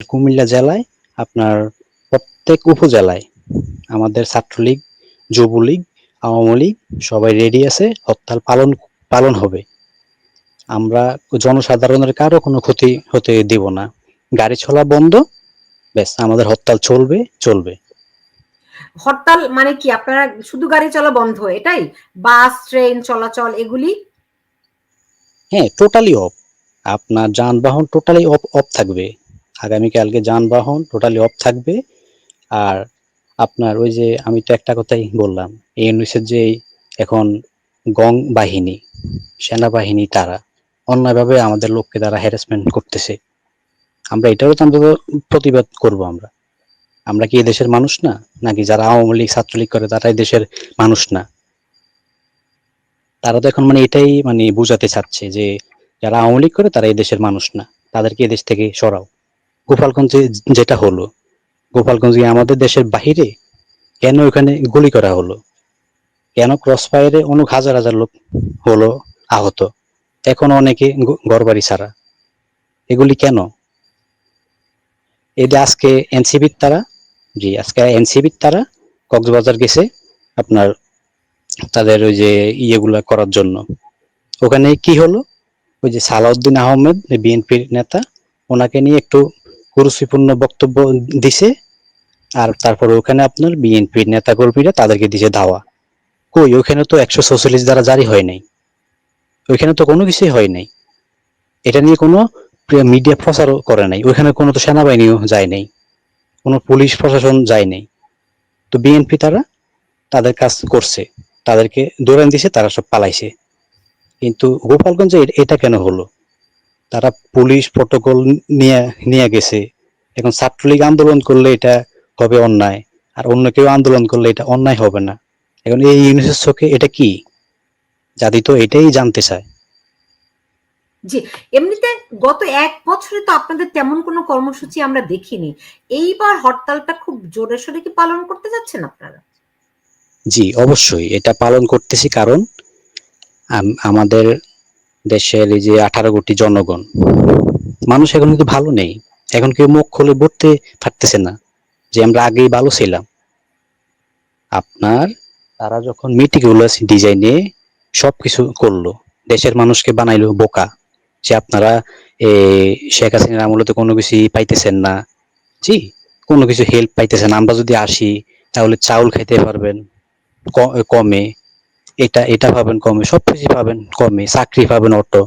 কুমিল্লা জেলায় আপনার প্রত্যেক উপজেলায় আমাদের ছাত্রলীগ যুবলীগ আওয়ামী লীগ সবাই রেডি আছে হরতাল পালন পালন হবে। আমরা জনসাধারণের কারও কোনো ক্ষতি হতে দেব না। গাড়ি চলা বন্ধ ব্যাস আমাদের হরতাল চলবে চলবে। হরতাল মানে কি? আপনারা শুধু গাড়ি চলা বন্ধ এটাই? বাস ট্রেন চলাচল এগুলি? হ্যাঁ টোটালি অফ আপনার যানবাহন টোটালি অফ অফ থাকবে। আগামীকালকে যানবাহন টোটালি অফ থাকবে। আর আপনার ওই যে আমি তো একটা কথাই বললাম, ইউনিসের যে এখন গং বাহিনী, সেনাবাহিনী তারা, অন্যায়ভাবে আমাদের লোককে তারা হ্যারাসমেন্ট করতেছে। আমরা এটাও তো অন্তত প্রতিবাদ করব আমরা। আমরা কি দেশের মানুষ না? নাকি যারা আওয়ামী লীগ, ছাত্রলীগ করে তারা দেশের মানুষ না? তারা তো এখন মানে এটাই মানে বোঝাতে চাচ্ছে যে, যারা আওয়ামী লীগ করে তারা এই দেশের মানুষ না। তাদেরকে এদেশ থেকে সরাও। গোপালগঞ্জে যেটা হলো, গোপালগঞ্জে আমাদের দেশের বাহিরে কেন ওখানে গুলি করা হলো? কেন ক্রস ফায়ারে অনেক হাজার হাজার লোক হলো আহত? এখন অনেকে ঘর বাড়ি ছাড়া। এগুলি কেন? এই যে আজকে এনসিবির তারা, জি, আজকে এনসিবির তারা কক্সবাজার গেছে আপনার তাদের ওই যে ইয়েগুলা করার জন্য। ওখানে কি হলো? ওই যে সালাউদ্দিন আহমেদ, বিএনপির নেতা, ওনাকে নিয়ে একটু কুরুচিপূর্ণ বক্তব্য দিছে, আর তারপর ওখানে আপনার বিএনপির নেতা কর্মীরা তাদেরকে দিছে ধাওয়া কই, ওখানে তো একশো ছচল্লিশ দ্বারা জারি হয় নাই। ওইখানে তো কোনো কিছুই হয় নাই। এটা নিয়ে কোনো মিডিয়া প্রচারও করে নাই। ওইখানে কোনো তো সেনাবাহিনীও যায় নাই। কোনো পুলিশ প্রশাসন যায় নাই। তো বিএনপি তারা তাদের কাজ করছে। তাদেরকে দৌড়ান দিছে, তারা সব পালাইছে। কিন্তু গোপালগঞ্জে এটা কেন হলো? তারা পুলিশ প্রটোকল নিয়ে নিয়ে গেছে। এখন ছাত্রলীগ আন্দোলন করলে এটা হবে অন্যায় আর অন্য কেউ আন্দোলন করলে এটা অন্যায় হবে না। এখন এই ইউনিসের চোখে এটা কি? জাতি তো এটাই জানতে চায়। জি এমনিতে গত এক বছরে তো আপনাদের তেমন কোনো কর্মসূচি আমরা দেখিনি। এইবার হরতালটা খুব জোরে সোরে কি পালন করতে যাচ্ছেন আপনারা? জি অবশ্যই এটা পালন করতেছি কারণ আমাদের দেশের এই যে আঠারো কোটি জনগণ, মানুষ এখন কিন্তু ভালো নেই। এখন কেউ মুখ খুলে বলতে পারতেছে না যে আমরা আগেই ভালো ছিলাম। আপনার তারা যখন মিটিকুলাস ডিজাইনে সবকিছু করল, দেশের মানুষকে বানাইলো বোকা, যে আপনারা শেখ হাসিনার আমলে তো কোনো কিছু পাইতেছেন না। জি, কোনো কিছু হেল্প পাইতেছেন আমরা যদি আসি, তাহলে চাউল খাইতে পারবেন কমে। এটা এটা পাবেন কমে সব কিছু পাবেন কমে চাকরি পাবেন অটো।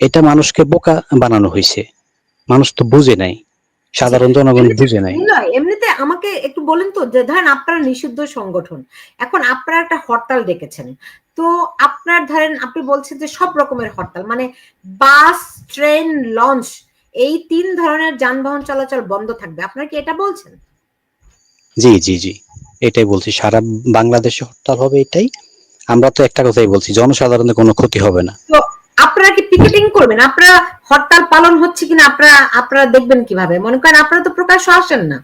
এটা মানুষকে বোকা বানানো হয়েছে মানুষ তো বুঝে নাই সাধারণ জনগণ বুঝে নাই। এমনিতে আমাকে একটু বলেন তো যে ধরেন আপনারা নিষিদ্ধ সংগঠন এখন আপনারা একটা হরতাল ডেকেছেন। তো আপনার ধরেন আপনি বলছেন যে সব রকমের হরতাল মানে বাস ট্রেন লঞ্চ এই তিন ধরনের যানবাহন চলাচল বন্ধ থাকবে। আপনারা কি এটা বলছেন? জি জি জি এটাই বলছি। সারা বাংলাদেশে হরতাল হবে এটাই। আমরা তো একটা কথাই বলছি জনসাধারণের কোনো ক্ষতি হবে না। আপনারা কি পিকেটিং করবেন? আপনারা হরতাল পালন হচ্ছে কিনা আপনারা আপনারা দেখবেন কীভাবে? মনে করেন আপনারা তো প্রকাশ্য আসেন না।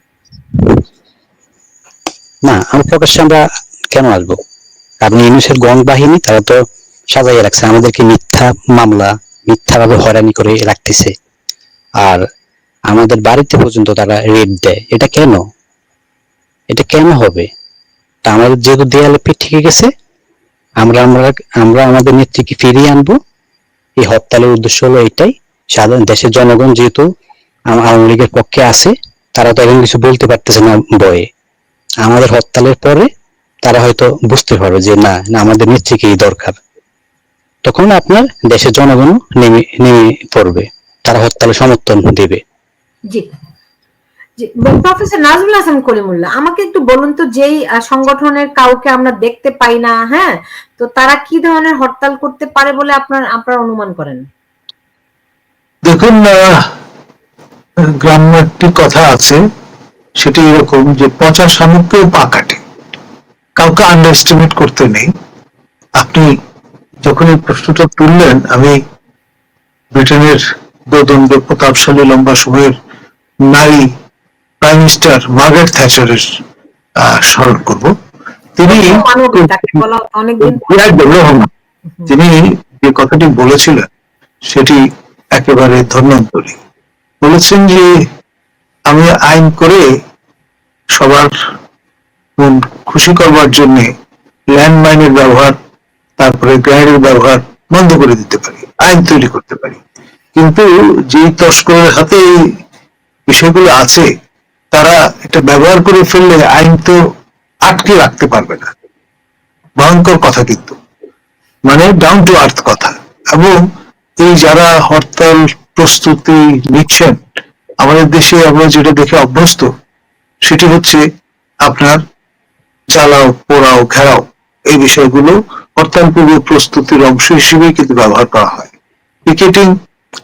না আমি প্রকাশ্যে আমরা কেন আসব? কারণ ইউনুসের গং বাহিনী তারা তো সাজাইয়ে রাখছে। আমাদেরকে মিথ্যা মামলা মিথ্যাভাবে হয়রানি করে রাখতেছে। আর আমাদের বাড়িতে পর্যন্ত তারা রেড দেয়। এটা কেন? এটা কেন হবে? তা আমাদের যেহেতু দেয়ালে পিঠ থেকে গেছে আমরা আমরা আমরা আমাদের নেত্রীকে ফিরিয়ে আনব। এই হরতালের উদ্দেশ্য হলো এটাই সাধারণ দেশের জনগণ যেহেতু আওয়ামী লীগের পক্ষে আছে, তারা তো এখন কিছু বলতে পারতেছে না বয়ে আমাদের হরতালের পরে তারা হয়তো বুঝতে পারবে যে না আমাদের নেত্রীকেই দরকার। তখন আপনার দেশের জনগণ নেমে নেমে পড়বে। তারা হরতালে সমর্থন দেবে। প্রফেসর নাজমুল হাসান কলিমুল্লাহ আমাকে একটু বলুন তো, যেই সংগঠনের কাউকে আমরা দেখতে পাই না হ্যাঁ তো তারা কি ধরনের হরতাল করতে পারে বলে আপনার আপনার অনুমান করেন? দেখুন গ্রাম্য একটি কথা আছে, সেটি এরকম যে পচা শামুককেও পা কাটে। কাউকে আন্ডার এস্টিমেট করতে নেই। আপনি যখন এই প্রশ্নটা তুললেন, আমি ব্রিটেনের দোদণ্ড প্রতাপশালী লম্বা সময়ের নারী প্রাইম মিনিস্টার মার্গারেট থ্যাচারের স্মরণ করব। তিনি তিনি যে কথাটি বলেছিলেন সেটি একেবারে ধন্যন্তরী বলেছেন যে আমি আইন করে সবার মন খুশি করবার জন্য ল্যান্ডমাইনের ব্যবহার তারপরে গ্রেনেডের ব্যবহার বন্ধ করে দিতে পারি আইন তৈরি করতে পারি। কিন্তু যে তস্করের হাতে এই বিষয়গুলো আছে তারা এটা ব্যবহার করে ফেললে আইন তো আটকে রাখতে পারবে না। ভয়ঙ্কর কথা কিন্তু। মানে ডাউন টু আর্থ কথা। এবং এই যারা হরতাল প্রস্তুতি নিচ্ছেন, আমাদের দেশে আমরা যেটা দেখে অভ্যস্ত, সেটি হচ্ছে আপনার জ্বালাও, পোড়াও, ঘেরাও, এই বিষয়গুলো হরতাল পূর্ব প্রস্তুতির অংশ হিসেবেই কিন্তু ব্যবহার করা হয়। পিকেটিং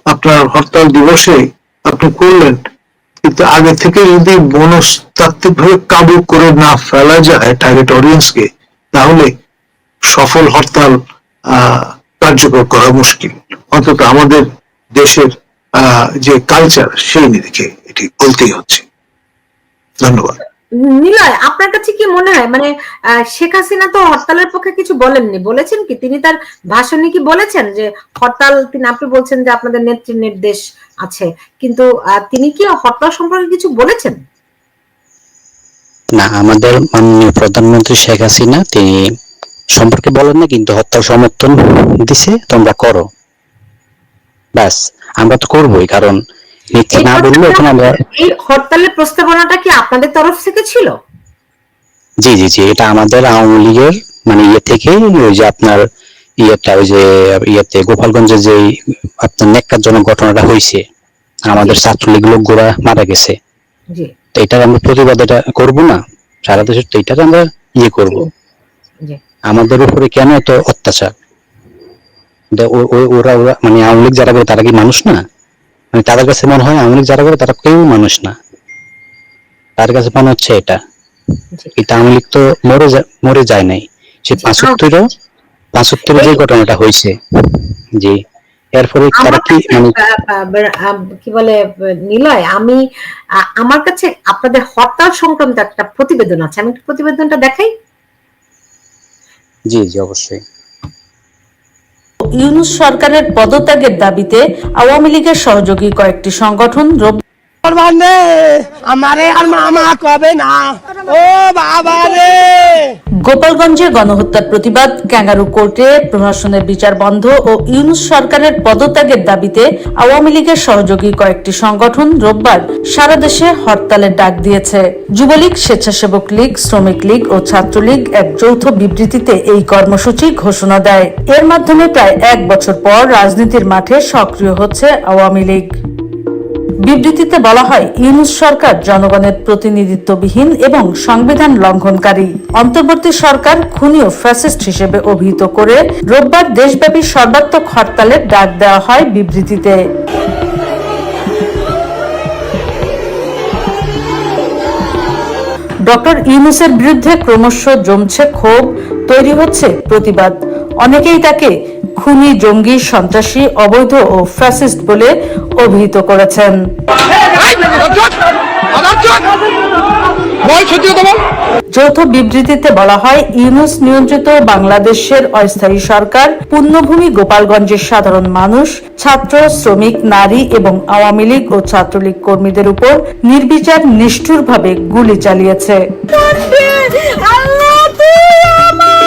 আপনার হরতাল দিবসে আপনি করলেন কিন্তু আগে থেকে যদি মনস্তাত্ত্বিক ভাবে কাবু করে না ফেলা যায় টার্গেট অডিয়েন্সকে তাহলে সফল হরতাল কার্যকর করা মুশকিল। অন্তত আমাদের দেশের যে কালচার সেই নিরিখে এটি বলতেই হচ্ছে। ধন্যবাদ। নিলয়, আপনার কাছে কি মনে হয়? মানে শেখ হাসিনা তো হরতালের পক্ষে কিছু বলেননি। বলেছেন কি? তিনি তার ভাষণে কি বলেছেন যে, হরতাল তিনি আপনি বলছেন যে, আপনাদের নেত্রীর নির্দেশ আছে। কিন্তু তিনি কি হরতাল সম্পর্কে কিছু বলেছেন? না আমাদের মাননীয় প্রধানমন্ত্রী শেখ হাসিনা তিনি সম্পর্কে বলেন না কিন্তু হত্যার সমর্থন দিছে তোমরা করো। ব্যাস আমরা তো করবোই কারণ এই না বললে এখন আমরা এই হরতালের প্রস্তাবনাটা কি আপনাদের তরফ থেকে ছিল? জি জি জি এটা আমাদের আওয়ামী লীগের মানে ইয়ে থেকে ওই যে আপনার ইয়েটা ওই যে ইয়েতে গোপালগঞ্জে যে আপনার নেককারজনক ঘটনাটা হয়েছে আমাদের ছাত্রলীগ লোকগুলা মারা গেছে। তো এটার আমরা প্রতিবাদ এটা করব না। সারা দেশের তো এটার আমরা ইয়ে করব। আমাদের উপরে কেন এত অত্যাচার? ওরা ওরা মানে আওয়ামী লীগ যারা করে তারা কি মানুষ না? মানে তাদের কাছে মনে হয় আওয়ামী লীগ যারা করে তারা কেউ মানুষ না। তার কাছে মনে হচ্ছে এটা। এটা আওয়ামী লীগ তো মরে মরে যায় নাই। সে জি, পাঁচাত্তরে যে ঘটনাটা হয়েছে জি এরপরে তারা কি মানে কি বলে নিলয় আমি আমার কাছে আপনাদের হরতাল সংক্রান্ত একটা প্রতিবেদন আছে। আমি প্রতিবেদনটা দেখাই। জি জি অবশ্যই। ইউনুস সরকারের পদত্যাগের দাবিতে আওয়ামী লীগের সহযোগী কয়েকটি সংগঠন রোববার আমারে আর মামা কবে না? ও বাবা রে। গোপালগঞ্জে গণহত্যার প্রতিবাদ, ক্যাঙ্গারু কোর্টে প্রশাসনের বিচার বন্ধ ও ইউনুস সরকারের পদত্যাগের দাবিতে আওয়ামী লীগের সহযোগী কয়েকটি সংগঠন রোববার সারা দেশে হরতালের ডাক দিয়েছে। যুবলীগ, স্বেচ্ছাসেবক লীগ, শ্রমিক লীগ ও ছাত্রলীগ এক যৌথ বিবৃতিতে এই কর্মসূচি ঘোষণা দেয়। এর মাধ্যমে প্রায় এক বছর পর রাজনীতির মাঠে সক্রিয় হচ্ছে আওয়ামী লীগ। বিবৃতিতে বলা হয়, ইউনুস সরকার জনগণের প্রতিনিধিত্ববিহীন এবং সংবিধান লঙ্ঘনকারী। অন্তর্বর্তী সরকার খুনি ও ফ্যাসিস্ট হিসেবে অভিহিত করে রোববার দেশব্যাপী সর্বাত্মক হরতালের ডাক দেওয়া হয় বিবৃতিতে। ডক্টর ইউনুসের বিরুদ্ধে ক্রমশ জমছে ক্ষোভ, তৈরি হচ্ছে প্রতিবাদ। অনেকেই তাকে খুনি জঙ্গি সন্ত্রাসী, অবৈধ ও ফ্যাসিস্ট বলে অভিহিত করেছেন। যৌথ বিবৃতিতে বলা হয়, ইউনুস নিয়ন্ত্রিত বাংলাদেশের অস্থায়ী সরকার, পূর্ণভূমি গোপালগঞ্জের সাধারণ মানুষ, ছাত্র, শ্রমিক, নারী এবং আওয়ামী লীগ ও ছাত্রলীগ কর্মীদের উপর নির্বিচার নিষ্ঠুরভাবে গুলি চালিয়েছে।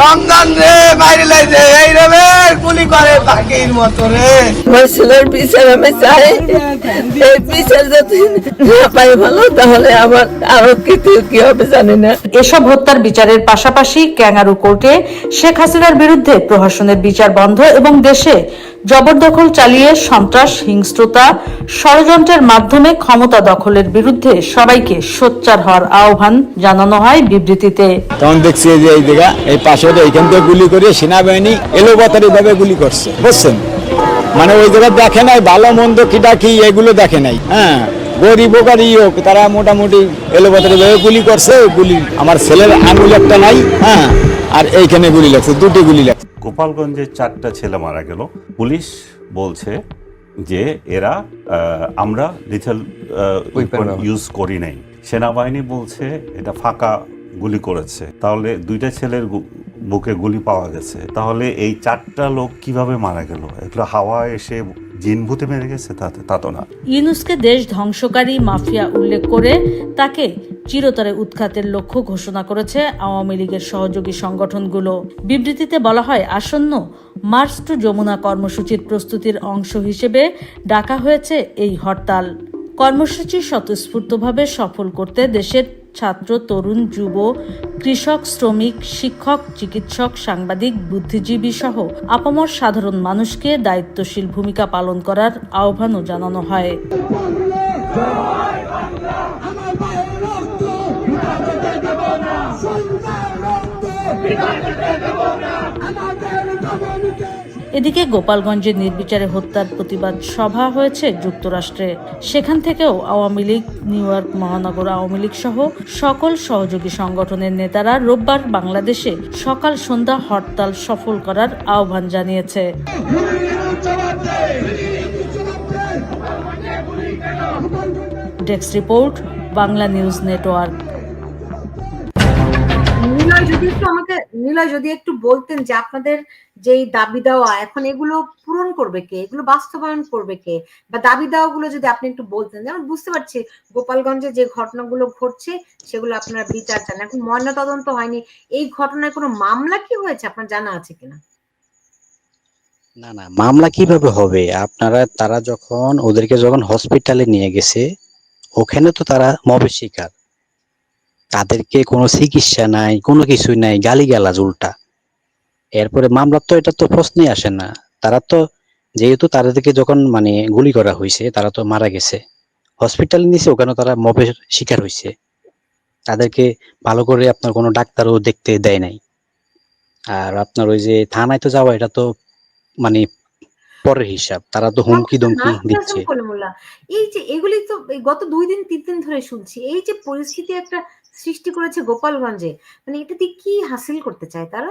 রমজান রে বাইরে লাইছে এই রে রে, গুলি করে পাখির মতো রে। আমার ছেলের বিচার আমি চাই। এই বিচার যদি না পাই ভালো তাহলে আমার আরও কিছু কি হবে জানি না। এসব হত্যার বিচারের পাশাপাশি ক্যাঙ্গারু কোর্টে শেখ হাসিনার বিরুদ্ধে প্রহসনের বিচার বন্ধ এবং দেশে জবরদখল চালিয়ে সন্ত্রাস, হিংস্রতা ষড়যন্ত্রের মাধ্যমে ক্ষমতা দখলের বিরুদ্ধে সবাইকে সোচ্চার হওয়ার আহ্বান জানানো হয় বিবৃতিতে। তখন দেখছি যে এই জায়গা, এই পাশে এইখান থেকে গুলি করে সেনাবাহিনী এলোপাতারি ভাবে গুলি করছে, বুঝছেন? মানে ওই জায়গা দেখে নাই, ভালো মন্দ কিটা কি এগুলো দেখে নাই হ্যাঁ? গরিব হোক আর ই হোক তারা মোটামুটি এলোপাতারি ভাবে গুলি করছে গুলি। আমার ছেলের আঙুল একটা নাই হ্যাঁ আর এইখানে গুলি লাগছে দুটি গুলি লাগছে। গোপালগঞ্জে চারটা ছেলে মারা গেল। পুলিশ বলছে যে এরা আমরা লিথেল ইউজ করি নাই। সেনাবাহিনী বলছে এটা ফাঁকা গুলি করেছে। তাহলে দুইটা ছেলের গু- বুকে গুলি পাওয়া গেছে। তাহলে এই চারটা লোক কীভাবে মারা গেল? এগুলো হাওয়া এসে জিনভূতে মেরে গেছে? তাতে তা তো না। ইউনুসকে দেশ ধ্বংসকারী মাফিয়া উল্লেখ করে তাকে চিরতরে উৎখাতের লক্ষ্য ঘোষণা করেছে আওয়ামী লীগের সহযোগী সংগঠনগুলো। বিবৃতিতে বলা হয়, আসন্ন মার্চ টু যমুনা কর্মসূচির প্রস্তুতির অংশ হিসেবে ডাকা হয়েছে এই হরতাল। কর্মসূচি স্বতঃস্ফূর্তভাবে সফল করতে দেশের ছাত্র, তরুণ, যুব, কৃষক, শ্রমিক, শিক্ষক, চিকিৎসক, সাংবাদিক, বুদ্ধিজীবী সহ আপামর সাধারণ মানুষকে দায়িত্বশীল ভূমিকা পালন করার আহ্বানও জানানো হয়। এদিকে গোপালগঞ্জে নির্বিচারে হত্যার প্রতিবাদ সভা হয়েছে যুক্তরাষ্ট্রে। সেখান থেকেও আওয়ামী লীগ, নিউ ইয়র্ক মহানগর আওয়ামী লীগ সহ সকল সহযোগী সংগঠনের নেতারা রোববার বাংলাদেশে সকাল সন্ধ্যা হরতাল সফল করার আহ্বান জানিয়েছে। Desk report, Bangla news network. যদি একটু আমাকে নিলয় যদি একটু বলতেন যে আপনাদের যেই দাবি দেওয়া, এখন এগুলো পূরণ করবে কে? এগুলো বাস্তবায়ন করবে কে? বা দাবি দেওয়া গুলো যদি আপনি একটু বলতেন, যেমন বুঝতে পারছি গোপালগঞ্জে যে ঘটনাগুলো ঘটছে, সেগুলো আপনারা বিচার চান। এখন ময়না তদন্ত হয়নি, এই ঘটনায় কোনো মামলা কি হয়েছে? আপনার জানা আছে কিনা? না না, মামলা কীভাবে হবে? আপনারা, তারা যখন, ওদেরকে যখন হসপিটালে নিয়ে গেছে, ওখানে তো তারা মবের শিকার। তাদেরকে কোনো চিকিৎসা নাই কোনো কিছুই নাই গালিগালাজ উল্টা। এরপরে মামলা তো এটা তো প্রশ্নই আসে না। তারা তো যেহেতু তাদেরকে যখন মানে গুলি করা হয়েছে তারা তো মারা গেছে। হসপিটাল নিছে ওখানে তারা মবের শিকার হয়েছে তাদেরকে ভালো করে আপনার কোনো ডাক্তারও দেখতে দেয় নাই। আর আপনার ওই যে থানায় তো যাওয়া এটা তো মানে পরের হিসাব। তারা তো হুমকি দমকি দিচ্ছে। এই যে এগুলি তো গত দুই দিন তিন দিন ধরে শুনছি। এই যে পরিস্থিতি একটা সৃষ্টি করেছে গোপালগঞ্জে। মানে এটাতে কি হাসিল করতে চায় তারা?